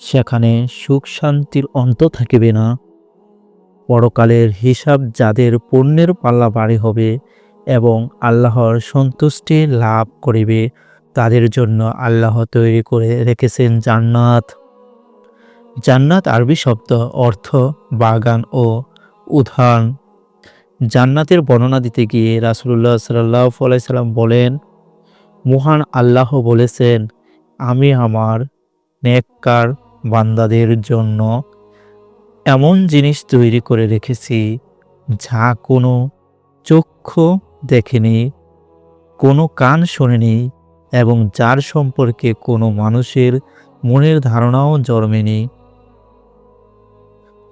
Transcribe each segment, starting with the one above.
সেখানে সুখ শান্তির অন্ত থাকিবে না। পরকালের হিসাব যাদের পণ্যের পাল্লা বাড়ি হবে এবং আল্লাহর সন্তুষ্টি লাভ করিবে, তাদের জন্য আল্লাহ তৈরি করে রেখেছেন জান্নাত। জান্নাত আরবি শব্দ অর্থ বাগান ও উদাহরণ জান্নাতের বর্ণনা দিতে গিয়ে রাসুল্লাহ সাল্লাহ বলেন, মহান আল্লাহ বলেছেন, আমি আমার নেককার বান্দাদের জন্য এমন জিনিস তৈরি করে রেখেছি, যা কোনো চক্ষু দেখেনি, কোনো কান শোনেনি এবং যার সম্পর্কে কোনো মানুষের মনের ধারণাও জন্মেনি।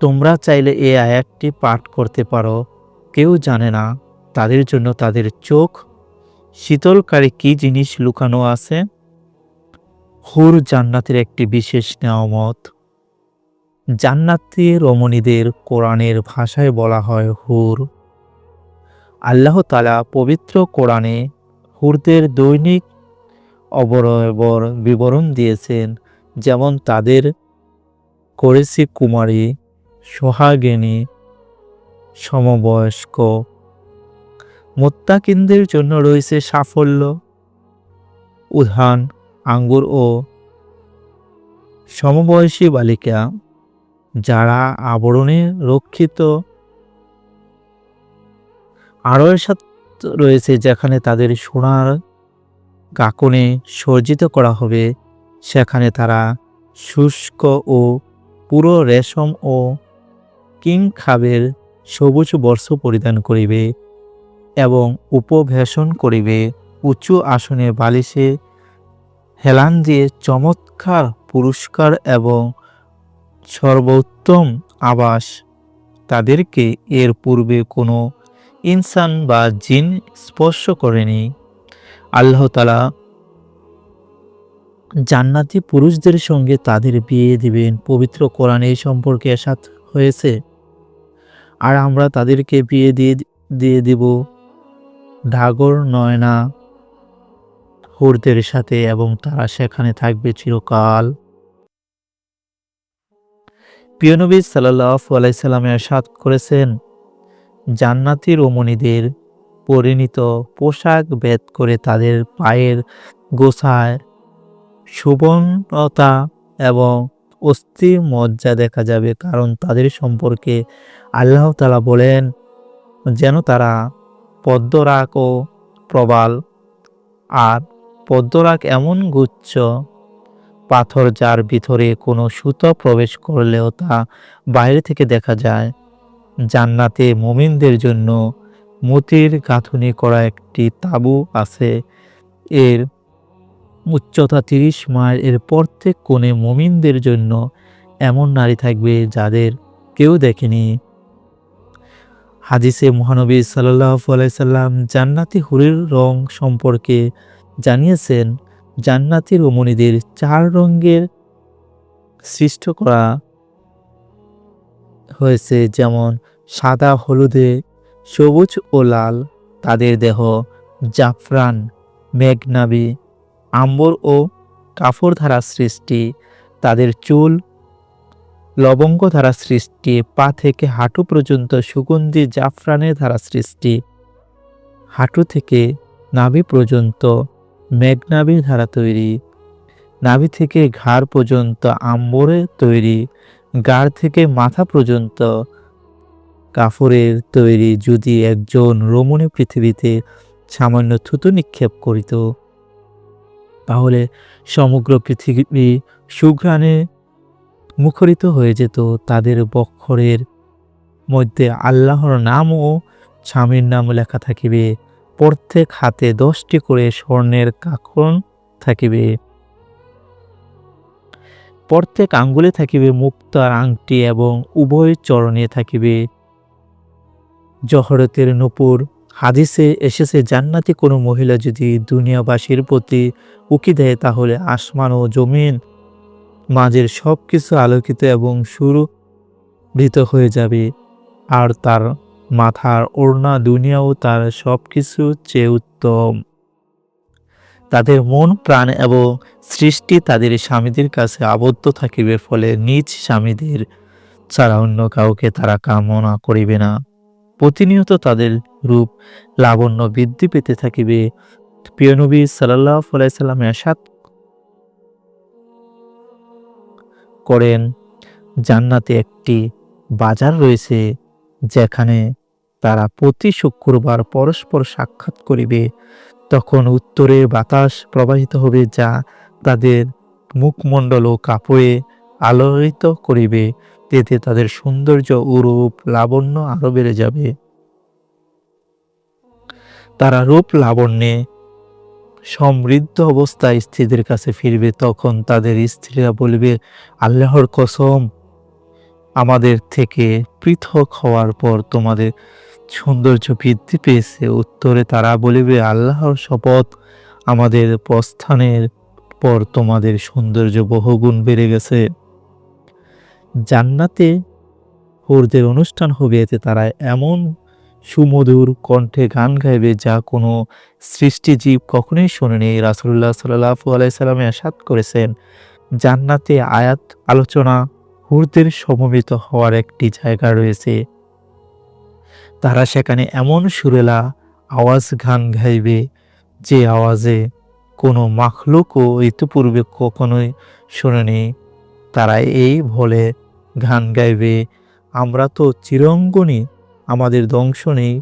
তোমরা চাইলে এই আয়াতটি পাঠ করতে পারো। কেউ জানে না তাদের জন্য তাদের চোখ শীতলকারী কি জিনিস লুকানো আছে? হুর জান্নাতের একটি বিশেষ নেয়ামত। জান্নাতি রমণীদের কোরআনের ভাষায় বলা হয় হুর। আল্লাহ তালা পবিত্র কোরআনে হুরদের দৈনিক অবরবর বিবরণ দিয়েছেন, যেমন তাদের করেছি কুমারী, সোহাগিনী, সমবয়স্ক, মোত্তাকিনদের জন্য রয়েছে সাফল্য উদ্যান আঙ্গুর ও সমবয়সী বালিকা, যারা আবরণে রক্ষিত আরও সাথে রয়েছে যেখানে তাদের সোনার কাকনে সজ্জিত করা হবে, সেখানে তারা শুষ্ক ও পুরো রেশম ও কিং খাবের সবুজ বর্ষ পরিধান করিবে এবং উপভেষণ করিবে। উঁচু আসনে বালিশে হেলান দিয়ে চমৎকার পুরস্কার এবং সর্বোত্তম আবাস, তাদেরকে এর পূর্বে কোনো ইনসান বা জিন স্পর্শ করেনি। আল্লাহতালা জান্নাতি পুরুষদের সঙ্গে তাদের বিয়ে দিবেন। পবিত্র কোরআন এই সম্পর্কে এসাত হয়েছে। আর আমরা তাদেরকে বিয়ে দিয়ে দিয়ে দিব। ডাগর নয়না হুরদের সাথে এবং তারা সেখানে থাকবে চিরকাল। প্রিয়নবী সাল্লাহ আলাইসাল্লামে সাত করেছেন, জান্নাতি রমণীদের পরিণত পোশাক ভেদ করে তাদের পায়ের গোছায় সুবর্ণতা এবং অস্থি মজ্জা দেখা যাবে কারণ তাদের সম্পর্কে আল্লাহ তালা বলেন, যেন তারা পদ্মরাগ ও প্রবাল আর পদ্মরাগ এমন গুচ্ছ, পাথর যার ভিতরে কোনো সুতো প্রবেশ করলেও তা বাইরে থেকে দেখা যায়। জান্নাতে মুমিনদের জন্য মতির গাঁথুনি করা একটি তাঁবু আছে। এর উচ্চতা তিরিশ মাইল। এর প্রত্যেক কোণে মুমিনদের জন্য এমন নারী থাকবে যাদের কেউ দেখেনি। হাদিসে মহানবী সাল্লাহ আলাইসাল্লাম জান্নাতি হুরের রং সম্পর্কে জানিয়েছেন, জান্নাতি রমণীদের চার রঙের সৃষ্ট করা হয়েছে, যেমন সাদা, হলুদে, সবুজ ও লাল। তাদের দেহ জাফরান, মেঘনাবি, আম্বর ও কাফর ধারা সৃষ্টি। তাদের চুল লবঙ্গ ধারা সৃষ্টি। পা থেকে হাঁটু পর্যন্ত সুগন্ধি জাফরানের ধারা সৃষ্টি। হাঁটু থেকে নাভি পর্যন্ত মেঘনাভির ধারা তৈরি। নাভি থেকে ঘাড় পর্যন্ত আম্বরে তৈরি। গাড় থেকে মাথা পর্যন্ত কাফরের তৈরি যদি একজন রমণী পৃথিবীতে সামান্য থুতু নিক্ষেপ করিত, তাহলে সমগ্র পৃথিবী সুঘ্রাণে মুখরিত হয়ে যেত। তাদের বক্ষরের মধ্যে আল্লাহর নাম ও স্বামীর নাম লেখা থাকিবে। প্রত্যেক হাতে দশটি করে স্বর্ণের কাকন থাকিবে। প্রত্যেক আঙ্গুলে থাকিবে মুক্তার আংটি এবং উভয় চরণে থাকিবে। জহরতের নূপুর, হাদিসে এসেছে, জান্নাতি কোনো মহিলা যদি দুনিয়াবাসীর প্রতি উকি দেয়, তাহলে আসমান ও জমিন মাঝের সব কিছু আলোকিত এবং সুরভিত হয়ে যাবে। আর তার মাথার ওড়না দুনিয়াও তার সব কিছু চেয়ে উত্তম। তাদের মন, প্রাণ এবং সৃষ্টি তাদের স্বামীদের কাছে আবদ্ধ থাকিবে, ফলে নিজ স্বামীদের ছাড়া অন্য কাউকে তারা কামনা করিবে না। প্রতিনিয়ত তাদের রূপ লাবণ্য বৃদ্ধি পেতে থাকিবে। প্রিয় নবী সাল্লাহ সাল্লাম করেন, জান্নাতে একটি বাজার রয়েছে, যেখানে তারা প্রতি শুক্রবার পরস্পর সাক্ষাৎ করিবে। তখন উত্তরের বাতাস প্রবাহিত হবে যা তাদের মুখমণ্ডল ও কাপড়ে আলোড়িত করিবে। এতে তাদের সৌন্দর্য ও রূপ লাবণ্য আরও বেড়ে যাবে। তারা রূপ লাবণ্যে সমৃদ্ধ অবস্থায় স্ত্রীদের কাছে ফিরবে। তখন তাদের স্ত্রীরা বলবে, আল্লাহর কসম, আমাদের থেকে পৃথক হওয়ার পর তোমাদের সৌন্দর্য বৃদ্ধি পেয়েছে। উত্তরে তারা বলিবে, আল্লাহর শপথ আমাদের প্রস্থানের পর তোমাদের সৌন্দর্য বহুগুণ বেড়ে গেছে। জান্নাতে হুরদের অনুষ্ঠান হবে, এতে তারা এমন সুমধুর কণ্ঠে গান গাইবে যা কোনো সৃষ্টিজীব কখনোই শোনেনি। রাসুল্লাহ সাল্লাহু আলাইসাল্লামে আসাদ করেছেন, জান্নাতে আয়াত আলোচনা হুরদের সমবেত হওয়ার একটি জায়গা রয়েছে। তারা সেখানে এমন সুরেলা আওয়াজ গান গাইবে যে আওয়াজে কোনো মাখলুকও ইতিপূর্বে কখনোই শোনেনি। তারা এই বলে গান গাইবে, আমরা তো চিরঙ্গনী, আমাদের ধ্বংস নেই।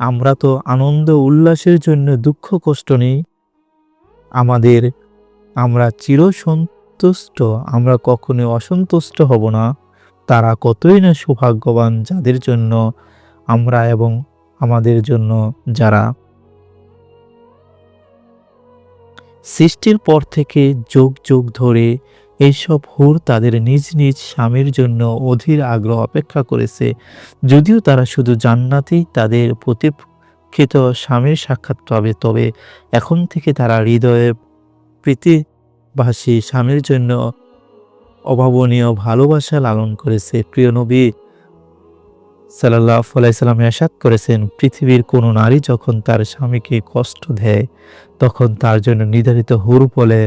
আমরা তো আনন্দ উল্লাসের জন্য দুঃখ কষ্ট নেই। আমাদের, আমরা চিরসন্তুষ্ট, আমরা কখনোই অসন্তুষ্ট হব না। তারা কতই না সৌভাগ্যবান যাদের জন্য আমরা এবং আমাদের জন্য যারা। সৃষ্টির পর থেকে যোগ যোগ ধরে এইসব হুর তাদের নিজ নিজ স্বামীর জন্য অধীর আগ্রহ অপেক্ষা করেছে। যদিও তারা শুধু জান্নাতেই তাদের প্রতিক্ষিত স্বামীর সাক্ষাৎ পাবে, তবে এখন থেকে তারা হৃদয়ে প্রীতিভাষী স্বামীর জন্য অভাবনীয় ভালোবাসা লালন করেছে প্রিয় নবী। সাল্লাহ এরশাদ করেছেন, পৃথিবীর কোনো নারী যখন তার স্বামীকে কষ্ট দেয়, তখন তার জন্য নির্ধারিত হুর বলে,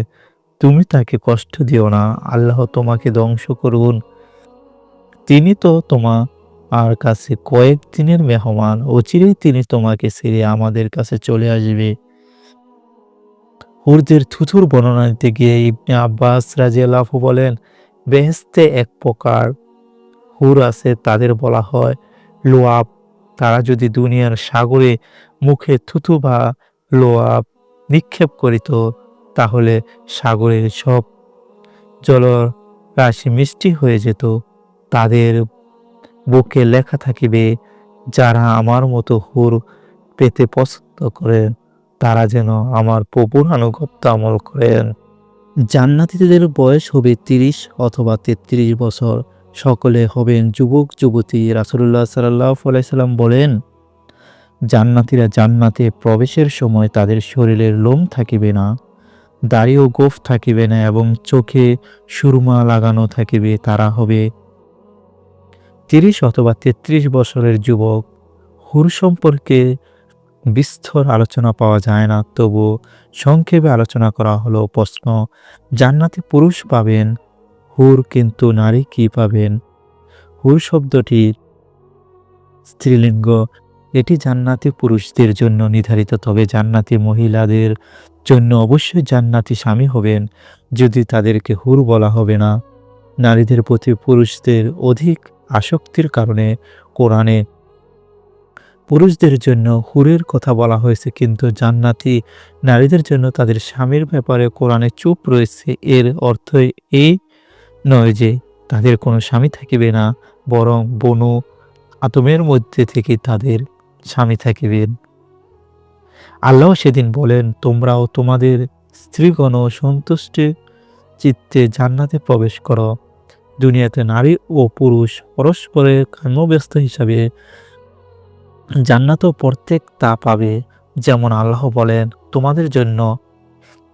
তুমি তাকে কষ্ট দিও না, আল্লাহ তোমাকে ধ্বংস করুন। তিনি তো তোমা আর কাছে কয়েক দিনের মেহমান, অচিরেই তিনি তোমাকে ছেড়ে আমাদের কাছে চলে আসবে। হুরদের থুথুর বর্ণনা দিতে গিয়ে ইবনে আব্বাস রাজিয়াল্লাহ বলেন বেহেস্তে এক প্রকার হুর আছে, তাদের বলা হয় লোয়াব। তারা যদি দুনিয়ার সাগরে মুখে থুথু বা লোয়াব নিক্ষেপ করিত, তাহলে সাগরের সব জলরাশি মিষ্টি হয়ে যেত। তাদের বুকে লেখা থাকিবে, যারা আমার মতো হুর পেতে পছন্দ করেন, তারা যেন আমার প্রভুর আনুগত্য আমল করেন। জান্নাতীদের বয়স হবে তিরিশ অথবা তেত্রিশ বছর। সকলে হবেন যুবক, যুবতী। রাসুল্লাহ সাল্লাহ সাল্লাম বলেন, জান্নাতিরা জান্নাতে প্রবেশের সময় তাদের শরীরের লোম থাকিবে না, দাড়ি ও গোফ থাকিবে না এবং চোখে সুরমা লাগানো থাকিবে। তারা হবে তিরিশ অথবা তেত্রিশ বছরের যুবক। হুর সম্পর্কে বিস্তর আলোচনা পাওয়া যায় না। তবু সংক্ষেপে আলোচনা করা হলো প্রশ্ন, জান্নাতে পুরুষ পাবেন, হুর কিন্তু নারী কি পাবেন? হুর শব্দটির স্ত্রীলিঙ্গ, এটি জান্নাতি পুরুষদের জন্য নির্ধারিত, তবে জান্নাতি মহিলাদের জন্য অবশ্যই জান্নাতি স্বামী হবেন, যদি তাদেরকে হুর বলা হবে না। নারীদের প্রতি পুরুষদের অধিক আসক্তির কারণে কোরআনে পুরুষদের জন্য হুরের কথা বলা হয়েছে, কিন্তু জান্নাতি নারীদের জন্য তাদের স্বামীর ব্যাপারে কোরআনে চুপ রয়েছে। এর অর্থ এই নয় যে তাদের কোনো স্বামী থাকিবে না, বরং বনু আতমের মধ্যে থেকে তাদের স্বামী থাকিবেন আল্লাহ সেদিন বলেন, তোমরাও তোমাদের স্ত্রীগণ সন্তুষ্টি চিত্তে জান্নাতে প্রবেশ করো। দুনিয়াতে নারী ও পুরুষ পরস্পরের কর্মব্যস্ত হিসাবে জান্নাতও প্রত্যেক তা পাবে, যেমন আল্লাহ বলেন তোমাদের জন্য।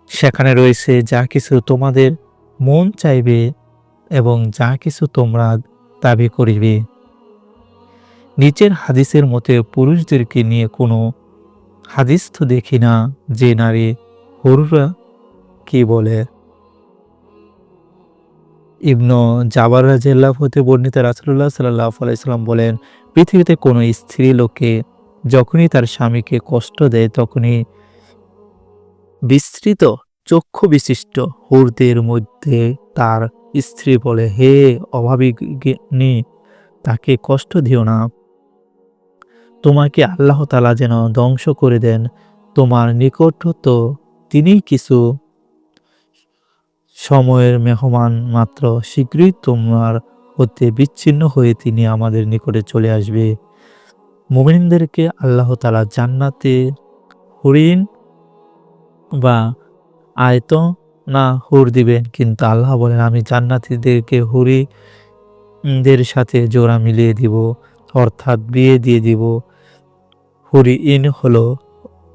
সেখানে রয়েছে যা কিছু তোমাদের মন চাইবে এবং যা কিছু তোমরা দাবি করিবে। নিচের হাদিসের মতে পুরুষদেরকে নিয়ে কোনো হাদিস তো দেখি না যে নারী হরুরা কি বলে। ইবনু জাবার রাজিয়াল্লাহ হতে বর্ণিত রাসুল্লাহ সাল্লাহ আলাইসাল্লাম বলেন পৃথিবীতে কোনো স্ত্রী লোকে যখনই তার স্বামীকে কষ্ট দেয়, তখনই বিস্তৃত চক্ষু বিশিষ্ট হুরদের মধ্যে তার স্ত্রী বলে, হে অভাবিনী তাকে কষ্ট দিও না। তোমাকে আল্লাহ তালা যেন ধ্বংস করে দেন। তোমার নিকট তো তিনি কিছু সময়ের মেহমান মাত্র। শীঘ্রই তোমার হতে বিচ্ছিন্ন হয়ে তিনি আমাদের নিকটে চলে আসবে। মোমিনদেরকে আল্লাহ তালা জান্নাতে হরিণ বা আয়ত না হুর দিবেন, কিন্তু আল্লাহ বলেন, আমি জান্নাতিদেরকে হুরিদের সাথে জোড়া মিলিয়ে দিব, অর্থাৎ বিয়ে দিয়ে দিব। হুরি ইন হলো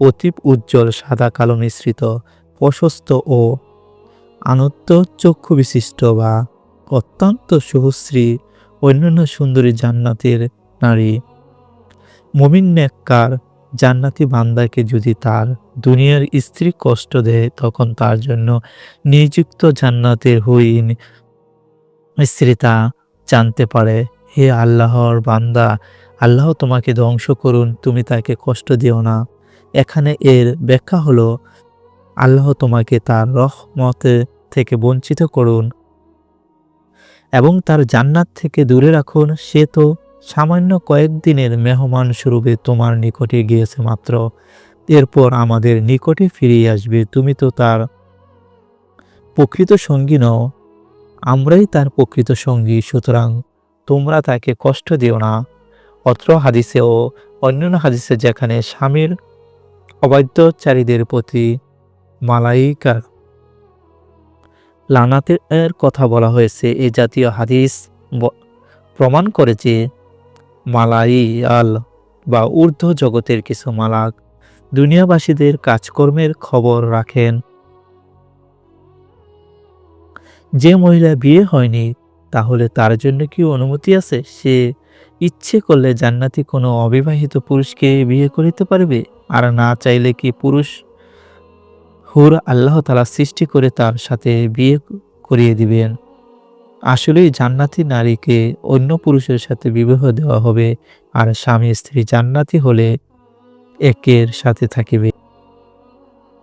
অতীব উজ্জ্বল, সাদা কালো মিশ্রিত, প্রশস্ত ও আনত্ত চক্ষু বিশিষ্ট বা অত্যন্ত শুভশ্রী অন্যান্য সুন্দরী জান্নাতের নারী। মমিন নেককার জান্নাতি বান্দাকে যদি তার দুনিয়ার স্ত্রী কষ্ট দেয়, তখন তার জন্য নিযুক্ত জান্নাতের হইন স্ত্রী তা জানতে পারে, হে আল্লাহর বান্দা, আল্লাহ তোমাকে ধ্বংস করুন, তুমি তাকে কষ্ট দিও না। এখানে এর ব্যাখ্যা হলো, আল্লাহ তোমাকে তার রহমতে থেকে বঞ্চিত করুন এবং তার জান্নাত থেকে দূরে রাখুন, সে তো সামান্য কয়েকদিনের মেহমান স্বরূপে তোমার নিকটে গিয়েছে মাত্র। এরপর আমাদের নিকটে ফিরিয়ে আসবে, তুমি তো তার প্রকৃত সঙ্গী নও, আমরাই তার প্রকৃত সঙ্গী, সুতরাং তোমরা তাকে কষ্ট দিও না। অত্র হাদিসে ও অন্যান্য হাদিসে যেখানে স্বামীর অবাধ্যচারীদের প্রতি মালাইকার লানাতের কথা বলা হয়েছে। এই জাতীয় হাদিস প্রমাণ করে যে মালাই আল বা ঊর্ধ্ব জগতের কিছু মালাক দুনিয়াবাসীদের কাজকর্মের খবর রাখেন। যে মহিলা বিয়ে হয়নি, তাহলে তার জন্য কি অনুমতি আছে? সে ইচ্ছে করলে জান্নাতি কোনো অবিবাহিত পুরুষকে বিয়ে করিতে পারবে? আর না চাইলে কি পুরুষ হুর আল্লাহ তালা সৃষ্টি করে তার সাথে বিয়ে করিয়ে দিবেন। আসলেই জান্নাতি নারীকে অন্য পুরুষের সাথে বিবাহ দেওয়া হবে আর স্বামী স্ত্রী জান্নাতি হলে একের সাথে থাকিবে।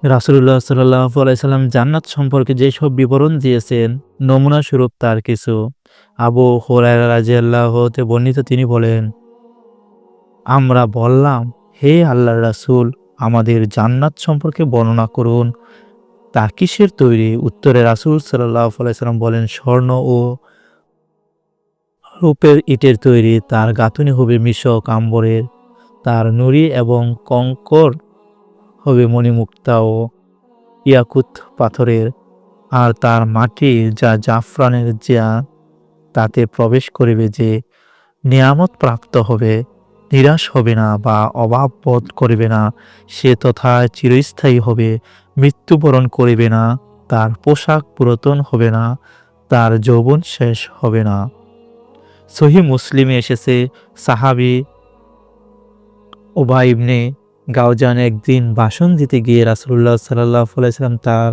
রাসুল্লাহ সাল্লাহ আলাইসাল্লাম জান্নাত সম্পর্কে যেসব বিবরণ দিয়েছেন, নমুনা স্বরূপ তার কিছু। আবু হোরাইরা রাজি আল্লাহতে বর্ণিত তিনি বলেন, আমরা বললাম, হে আল্লাহ রাসুল আমাদের জান্নাত সম্পর্কে বর্ণনা করুন। তা কিসের তৈরি? উত্তরে রাসুল সাল্লাহ বলেন, স্বর্ণ ও রূপের ইটের তৈরি, তার গাঁথুনি হবে মিশক আম্বরের, তার নুড়ি এবং কঙ্কর হবে মণিমুক্তা ও ইয়াকুত পাথরের। আর তার মাটি যা জাফরানের যা তাতে প্রবেশ করিবে যে নিয়ামত প্রাপ্ত হবে। নিরাশ হবে না বা অভাব বোধ করিবে না। সে তথা চিরস্থায়ী হবে, মৃত্যুবরণ করিবে না, তার পোশাক পুরাতন হবে না, তার যৌবন শেষ হবে না। সহি মুসলিমে এসেছে সাহাবি ওবা ইবনে গাউজান একদিন ভাষণ দিতে গিয়ে রাসুল্লাহ সাল্লাহ সাল্লাম তার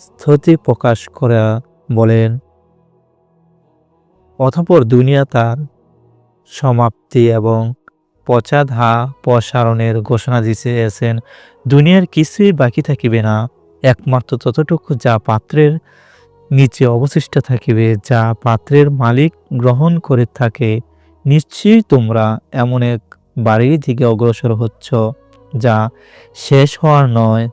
স্থতি প্রকাশ করা বলেন অথপর দুনিয়া তার সমাপ্তি এবং পচা ধা প্রসারণের ঘোষণা দিয়েছেন দুনিয়ার কিছুই বাকি থাকিবে না। একমাত্র ততটুকু যা পাত্রের নিচে অবশিষ্ট থাকিবে, যা পাত্রের মালিক গ্রহণ করে থাকে, নিশ্চয়ই তোমরা এমন এক বাড়ির দিকে অগ্রসর হচ্ছ, যা শেষ হওয়ার নয়,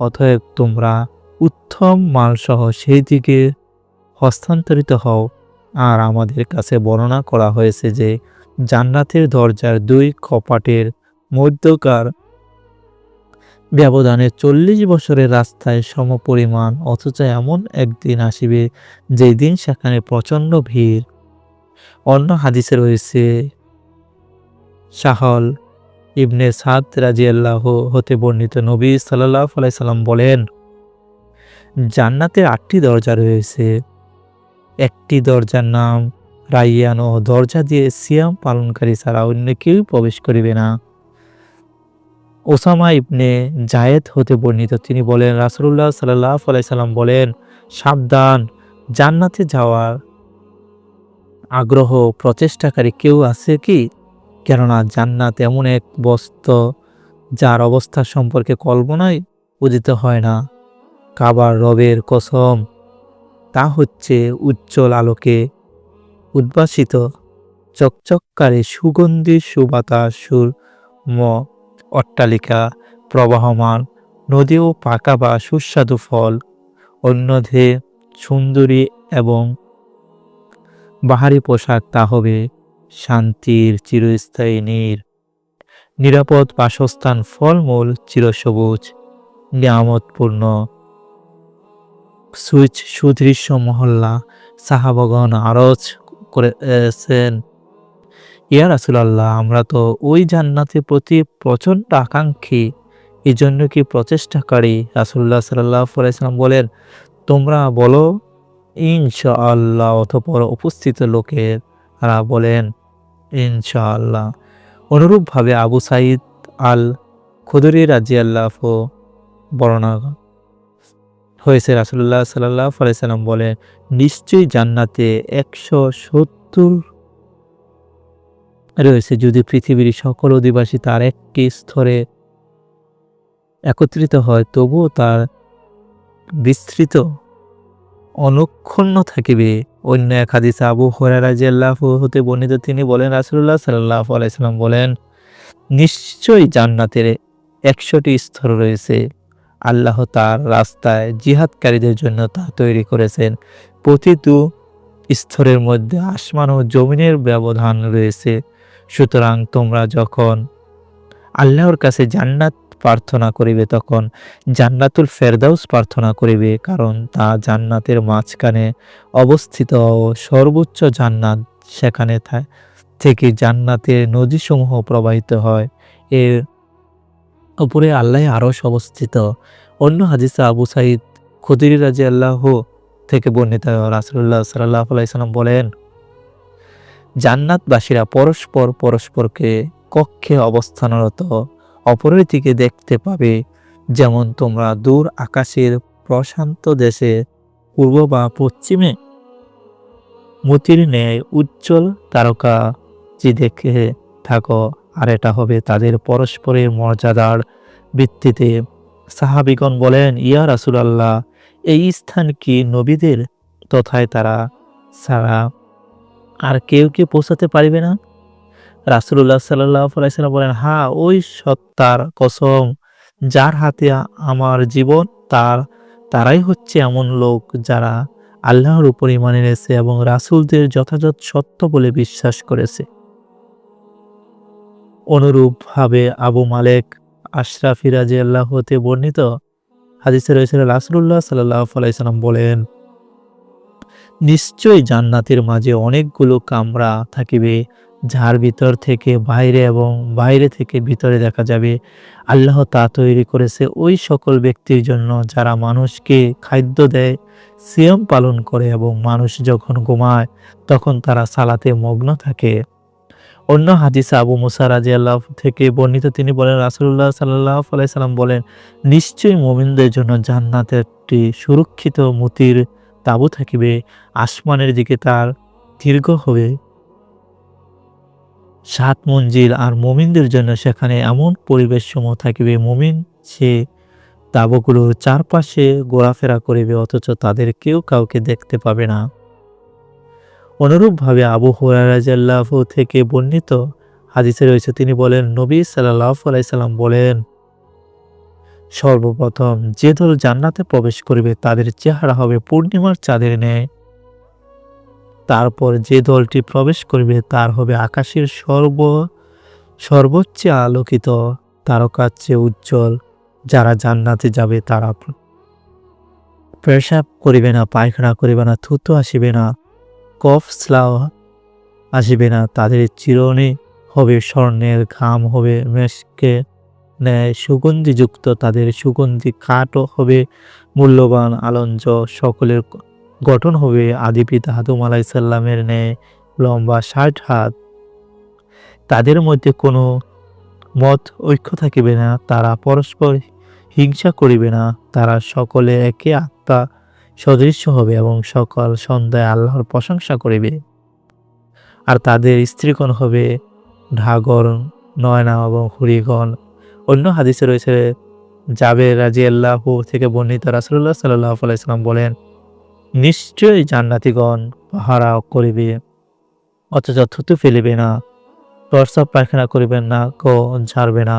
অতএব তোমরা উত্তম মালসহ সেই দিকে হস্তান্তরিত হও। আর আমাদের কাছে বর্ণনা করা হয়েছে যে জান্নাতের দরজার দুই কপাটের মধ্যকার ব্যবধানে চল্লিশ বছরের রাস্তায় সমপরিমাণ, অথচ এমন একদিন আসিবে যেই দিন সেখানে প্রচণ্ড ভিড়। অন্য হাদিসে রয়েছে, শাহল ইবনে সাদ রাজিয়াল্লাহ হতে বর্ণিত নবী সাল্লাহ সাল্লাম বলেন, জান্নাতের আটটি দরজা রয়েছে। একটি দরজার নাম রাইয়ান ও দরজা দিয়ে সিয়াম পালনকারী ছাড়া অন্য কেউ প্রবেশ করিবে না। ওসামা ইবনে জায়েদ হতে বর্ণিত, তিনি বলেন রাসুল্লাহ সাল্লাহ সাল্লাম বলেন, সাবধান, জান্নাতে যাওয়ার আগ্রহ প্রচেষ্টাকারী কেউ আছে কি? কেননা জান্নাত এমন এক বস্ত্র যার অবস্থা সম্পর্কে কল্পনায় উদিত হয় না। কাবার রবের কসম, তা হচ্ছে উজ্জ্বল আলোকে উদ্ভাসিত। চকচককারী সুগন্ধি সুবাতাস সুর, ম, অট্টালিকা, প্রবাহমান, নদী ও পাকা বা সুস্বাদু ফল। অন্যধে সুন্দরী এবং বাহারি পোশাক তা হবে শান্তির চিরস্থায়ী নীর। নিরাপদ বাসস্থান ফলমূল চিরসবুজ, নিয়ামতপূর্ণ। সুইচ সুদৃশ্য মহল্লা, সাহাবগণ আরজ। করেছেন। ইয়া রাসুলাল্লাহ, আমরা তো ওই জান্নাতের প্রতি প্রচণ্ড আকাঙ্ক্ষী এই জন্য কি প্রচেষ্টাকারী? রাসুল্লাহ সাল্লাহ বলেন, তোমরা বলো, ইনশাআল্লাহ অথপর উপস্থিত লোকেরা বলেন, ইনশাআল্লাহ। অনুরূপভাবে আবু সাইদ আল খুদরি রাজি আল্লাহ বর্ণনা হয়েছে রাসুল্লাহ সাল্লাহ সাল্লাম বলেন, নিশ্চয়ই জান্নাতে একশো সত্তর রয়েছে যদি পৃথিবীর সকল অধিবাসী তার একটি স্তরে একত্রিত হয়, তবুও তার বিস্তৃত অনুক্ষণ থাকিবে। অন্য এক হাদিসে আবু হরারাজিয়াল্লাহ হতে বর্ণিত, তিনি বলেন রাসুল্লাহ সাল্লাহ আলাইসাল্লাম বলেন, নিশ্চয়ই জান্নাতের একশোটি স্তর রয়েছে। আল্লাহ তার রাস্তায় জিহাদকারীদের জন্য তা তৈরি করেছেন। প্রতিটু স্তরের মধ্যে আসমান ও জমিনের ব্যবধান রয়েছে। সুতরাং তোমরা যখন আল্লাহর কাছে জান্নাত প্রার্থনা করিবে, তখন জান্নাতুল ফেরদাউস প্রার্থনা করিবে, কারণ তা জান্নাতের মাঝখানে অবস্থিত ও সর্বোচ্চ জান্নাত। সেখানে থেকে জান্নাতের নদীসমূহ প্রবাহিত হয়। এর উপরে আল্লাহ আরস অবস্থিত। অন্য হাদিসা আবু সাইদ খুদির রাজি আল্লাহ থেকে বর্ণিত রাসুল্লাহ সাল্লাহ আলাইসাল্লাম বলেন, জান্নাতবাসীরা পরস্পর পরস্পরকে কক্ষে অবস্থানরত অপরের দিকে দেখতে পাবে, যেমন তোমরা দূর আকাশের প্রশান্ত দেশে পূর্ব বা পশ্চিমে। মতির ন্যায় উজ্জ্বল তারকা যে দেখে থাকো আর এটা হবে তাদের পরস্পরের মর্যাদার ভিত্তিতে। সাহাবিগণ বলেন, ইয়া রাসুলাল্লাহ, এই স্থান কি নবীদের? তথায় তারা ছাড়া আর কেউ কেউ পৌঁছাতে পারবে না? রাসুল্লাহ সাল্লাহ আলাইসাল্লাম বলেন, হা, ওই সত্তার কসম, যার হাতে আমার জীবন, তার, তারাই হচ্ছে এমন লোক যারা আল্লাহর উপর ইমান এনেছে এবং রাসুলদের যথাযথ সত্য বলে বিশ্বাস করেছে। অনুরূপভাবে আবু মালেক আশরাফি রাজি আল্লাহ হতে বর্ণিত হাদিসে রয়েছে রাসুল্লাহ সাল্লাহ আলাইসাল্লাম বলেন, নিশ্চয়ই জান্নাতের মাঝে অনেকগুলো কামরা থাকিবে, যার ভিতর থেকে বাইরে এবং বাইরে থেকে ভিতরে দেখা যাবে। আল্লাহ তা তৈরি করেছে ওই সকল ব্যক্তির জন্য যারা মানুষকে খাদ্য দেয়, সিয়াম পালন করে এবং মানুষ যখন ঘুমায়, তখন তারা সালাতে মগ্ন থাকে। অন্য হাদিসে আবু মুসা রাজি আল্লাহ থেকে বর্ণিত তিনি বলেন রাসুল্লাহ সাল্লাহ সাল্লাম বলেন, নিশ্চয়ই মোমিনদের জন্য জান্নাতের একটি সুরক্ষিত মতির তাবু থাকিবে, আসমানের দিকে তার দীর্ঘ হবে সাত মঞ্জিল, আর মমিনদের জন্য সেখানে এমন পরিবেশ সমূহ থাকিবে, মমিন সে তাবুগুলোর চারপাশে ঘোরাফেরা করিবে, অথচ তাদের কেউ কাউকে দেখতে পাবে না। অনুরূপভাবে আবু হুরারাজাল্লাহ থেকে বর্ণিত হাদিসে রয়েছে, তিনি বলেন, নবী সাল্লাহ আলাইসাল্লাম বলেন, সর্বপ্রথম যে দল জান্নাতে প্রবেশ করিবে, তাদের চেহারা হবে পূর্ণিমার চাঁদের ন্যায়। তারপর যে দলটি প্রবেশ করবে, তার হবে আকাশের সর্ব, সর্বোচ্চ আলোকিত তারকার চেয়ে উজ্জ্বল। যারা জান্নাতে যাবে, তারা পেশাব করিবে না, পায়খানা করিবে না, থুতু আসিবে না। কফ স্লাও আসিবে না, তাদের চিরণে হবে স্বর্ণের, ঘাম হবে মেশকে ন্যায়, সুগন্ধিযুক্ত তাদের সুগন্ধি কাঠও হবে মূল্যবান আলঞ্জ, সকলের গঠন হবে আদিপিতা হাতুম আলাইসাল্লামের ন্যায়, লম্বা ষাট হাত। তাদের মধ্যে কোনো মত ঐক্য থাকিবে না, তারা পরস্পর হিংসা করিবে না, তারা সকলে একে আত্মা সদৃশ্য হবে এবং সকল সন্ধ্যায় আল্লাহর প্রশংসা করিবে। আর তাদের স্ত্রীগণ হবে ঢাগর, নয়না এবং হুরিগণ। অন্য হাদিসে রয়েছে, জাবের রাজি আল্লাহ থেকে বর্ণিত রাসুল্লাহ সাল্লাহ বলেন, নিশ্চয়ই জান্নাতিগণ পাহারা করিবে, অথচ থুতু ফেলিবে না, প্রস্রাব পায়খানা করিবেন না কো ঝাড়বে না।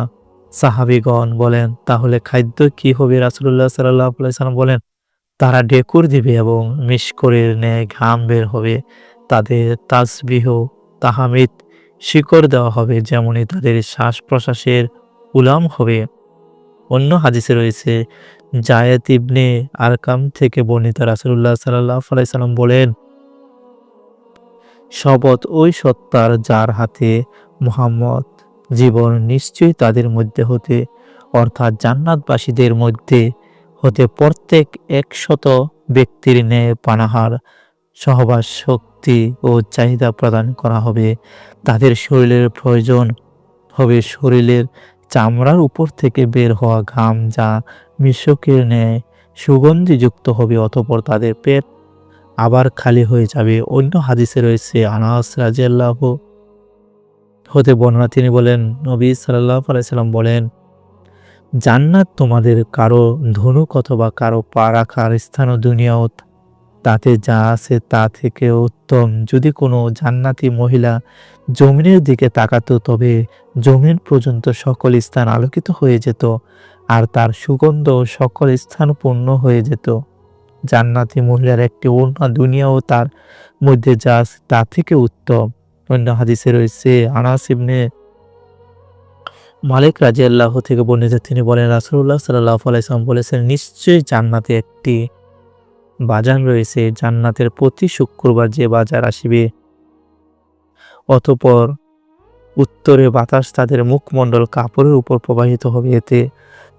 সাহাবিগণ বলেন, তাহলে খাদ্য কি হবে? রাসুল্লাহ সাল্লাহ সাল্লাম বলেন তারা ডেকুর দিবে এবং মিশকরের ন্যায় ঘাম বের হবে। তাদের তাজবিহ, তাহামিদ শিকড় দেওয়া হবে যেমনই তাদের শ্বাস প্রশ্বাসের উলাম হবে। অন্য হাদিসে রয়েছে, জায়েদ ইবনে আরকাম থেকে বর্ণিত রাসুল্লাহ সাল্লাহ সাল্লাম বলেন, শপথ ওই সত্তার যার হাতে মুহাম্মদ জীবন নিশ্চয়ই তাদের মধ্যে হতে, অর্থাৎ জান্নাতবাসীদের মধ্যে হতে প্রত্যেক একশত ব্যক্তির ন্যায় পানাহার, সহবাস শক্তি ও চাহিদা প্রদান করা হবে। তাদের শরীরের প্রয়োজন হবে শরীরের চামড়ার উপর থেকে বের হওয়া ঘাম যা মিশকের ন্যায় সুগন্ধিযুক্ত হবে, অতপর তাদের পেট আবার খালি হয়ে যাবে। অন্য হাদিসে রয়েছে, আনাস রাজিয়াল্লাহ হতে বর্ণনা তিনি বলেন, নবী সাল্লাহ আলাইসাল্লাম বলেন জান্নাত তোমাদের কারও ধনুক অথবা কারও পা রাখার স্থান দুনিয়াও, তাতে যা আছে তা থেকে উত্তম। যদি কোনো জান্নাতি মহিলা জমিনের দিকে তাকাতো, তবে জমিন পর্যন্ত সকল স্থান আলোকিত হয়ে যেত আর তার সুগন্ধ সকল স্থান পূর্ণ হয়ে যেত। জান্নাতি মহিলার একটি অন্য দুনিয়াও তার মধ্যে যা আছে তা থেকে উত্তম। অন্য হাদিসে রয়েছে, আনাস ইবনে মালিক রাজি আল্লাহ থেকে বর্ণিত তিনি বলেন রাসুল্লাহ সাল্লাহ আলাইসলাম বলেছেন, নিশ্চয়ই জান্নাতে একটি বাজার রয়েছে, জান্নাতের প্রতি শুক্রবার যে বাজার আসিবে, অতপর উত্তরে বাতাস তাদের মুখমণ্ডল কাপড়ের উপর প্রবাহিত হবে, এতে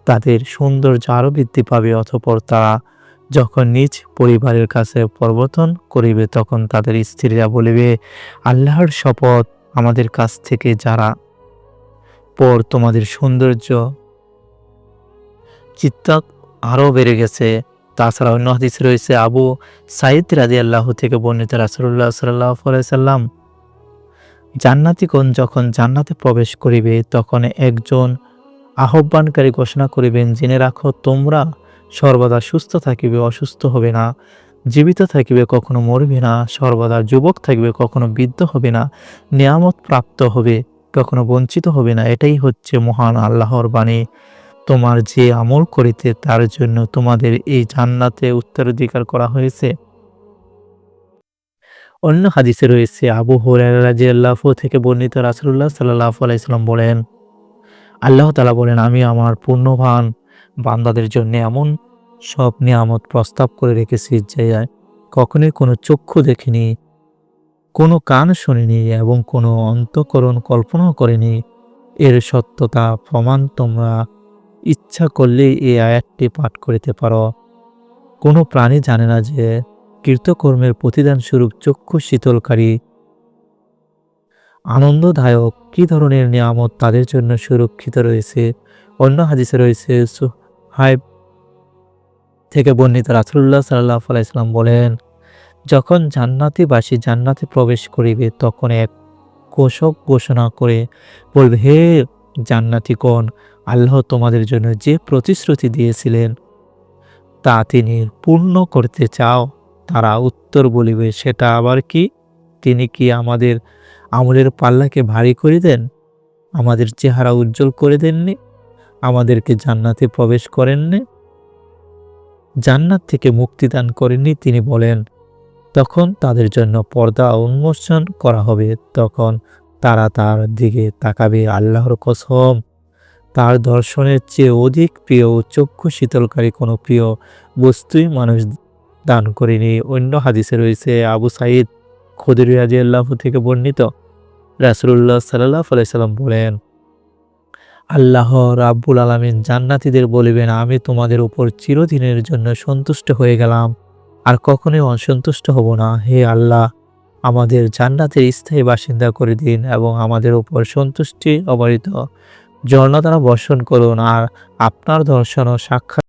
তাদের সৌন্দর্য আরও বৃদ্ধি পাবে, অতপর তারা যখন নিজ পরিবারের কাছে প্রবর্তন করিবে, তখন তাদের স্ত্রীরা বলিবে, আল্লাহর শপথ আমাদের কাছ থেকে যারা পর তোমাদের সৌন্দর্য চিত্তা আরও বেড়ে গেছে। তাছাড়া অন্য হাদিস রয়েছে, আবু সাইদ রাজি আল্লাহ থেকে বর্ণিত রাসুল্লাহ সাল্লাহ সাল্লাম জান্নাতিগণ যখন জান্নাতে প্রবেশ করিবে, তখন একজন আহ্বানকারী ঘোষণা করিবেন, জেনে রাখো, তোমরা সর্বদা সুস্থ থাকিবে, অসুস্থ হবে না, জীবিত থাকিবে, কখনো মরবে না, সর্বদা যুবক থাকবে, কখনো বৃদ্ধ হবে না, নিয়ামত প্রাপ্ত হবে। কখনো বঞ্চিত হবে না। এটাই হচ্ছে মহান আল্লাহর বাণী। তোমার যে আমল করিতে, তার জন্য তোমাদের এই জান্নাতে উত্তরাধিকার করা হয়েছে। অন্য হাদিসে রয়েছে, আবু হরাহ থেকে বর্ণিত রাসুল্লাহ সাল্লাহ আলাইসাল্লাম বলেন, আল্লাহ তালা বলেন, আমি আমার পূর্ণবান বান্দাদের জন্য এমন সব নিয়ামত প্রস্তাব করে রেখেছি যে, কখনোই কোনো চক্ষু দেখিনি। কোনো কান শুনিনি এবং কোনো অন্তকরণ কল্পনাও করেনি। এর সত্যতা প্রমাণ তোমরা ইচ্ছা করলে এই আয়াতটি পাঠ করিতে পারো। কোনো প্রাণী জানে না যে কীর্তকর্মের প্রতিদান স্বরূপ চক্ষু শীতলকারী। আনন্দদায়ক কি ধরনের নিয়ামত তাদের জন্য সুরক্ষিত রয়েছে? অন্য হাদিসে রয়েছে, সুহাইব থেকে বর্ণিত রাসুল্লাহ সাল্লাহ আলাইসাল্লাম বলেন যখন জান্নাতিবাসী জান্নাতে প্রবেশ করিবে, তখন এক কোষক ঘোষণা করে বলবে, হে জান্নাতিগণ, আল্লাহ তোমাদের জন্য যে প্রতিশ্রুতি দিয়েছিলেন, তা তিনি পূর্ণ করতে চাও। তারা উত্তর বলিবে, সেটা আবার কি? তিনি কি আমাদের আমলের পাল্লাকে ভারী করে দেন? আমাদের চেহারা উজ্জ্বল করে দেননি? আমাদেরকে জান্নাতে প্রবেশ করেননি? জান্নাত থেকে মুক্তিদান করেননি, তিনি বলেন তখন তাদের জন্য পর্দা উন্মোচন করা হবে, তখন তারা তার দিকে তাকাবে আল্লাহর কসম। তার দর্শনের চেয়ে অধিক প্রিয় চক্ষু শীতলকারী কোনো প্রিয় বস্তুই মানুষ দান করেনি। অন্য হাদিসে রয়েছে, আবু সাইদ খদির রাজি আল্লাহ থেকে বর্ণিত। রাসুল্লাহ সাল্লাহ আলাইসাল্লাম বলেন, আল্লাহ রাব্বুল আলমিন জান্নাতিদের বলিবেন, আমি তোমাদের উপর চিরদিনের জন্য সন্তুষ্ট হয়ে গেলাম। আর কখনোই অসন্তুষ্ট হব না। হে আল্লাহ, আমাদের জান্নাতের স্থায়ী বাসিন্দা করে দিন এবং আমাদের উপর সন্তুষ্টি অবারিত ঝর্ণা দ্বারা বর্ষণ করুন আর আপনার দর্শন ও সাক্ষাৎ